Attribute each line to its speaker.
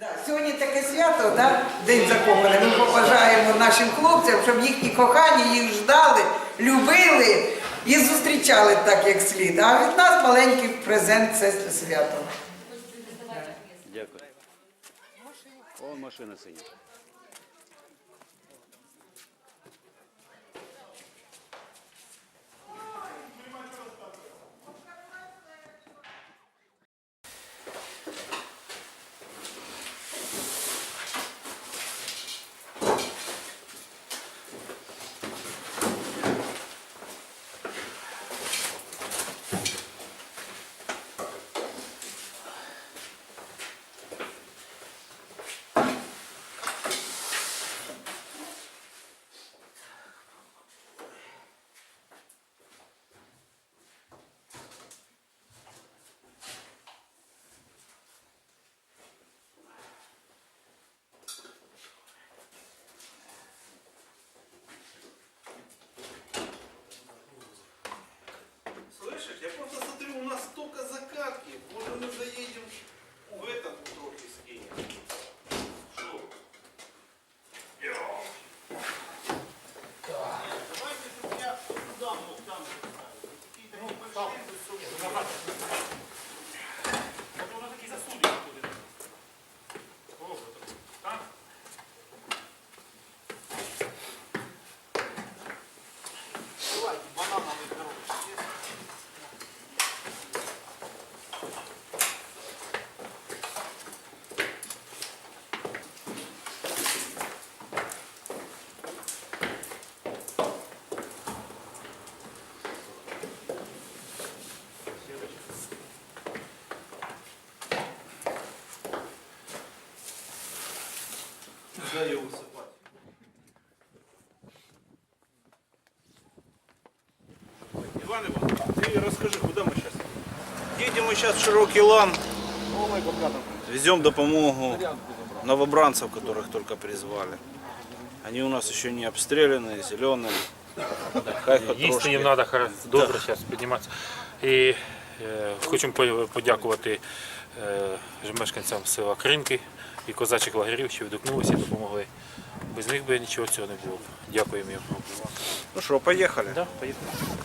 Speaker 1: Да, Сьогодні таке свято, да? День закоханих. Ми побажаємо нашим хлопцям, щоб їхні кохані їх ждали, любили і зустрічали так, як слід. А від нас маленький презент це свято.
Speaker 2: Дякую. О, машина синя.
Speaker 3: закатки. Может мы заедем в этот трохи скинем. Шо? Йо. Давайте, чтобы я туда мог там поставить. Какие-то небольшие высокие. Куда ее высыпать? Иван Иванович, ты расскажи, куда мы сейчас? Едем мы сейчас в Широкий Лан. Везем допомогу новобранцев, которых только призвали. Они у нас еще не обстрелянные, зеленые. Хай хоть
Speaker 4: Їсти
Speaker 3: трошки.
Speaker 4: їм треба добре зараз підніматися. Е, хочемо подякувати е, мешканцям села Кринки і козачих лагерів, що відгукнулися і допомогли. Без них би нічого цього не було. Дякуємо їм.
Speaker 3: Ну що, поехали.
Speaker 4: Да, поїхали.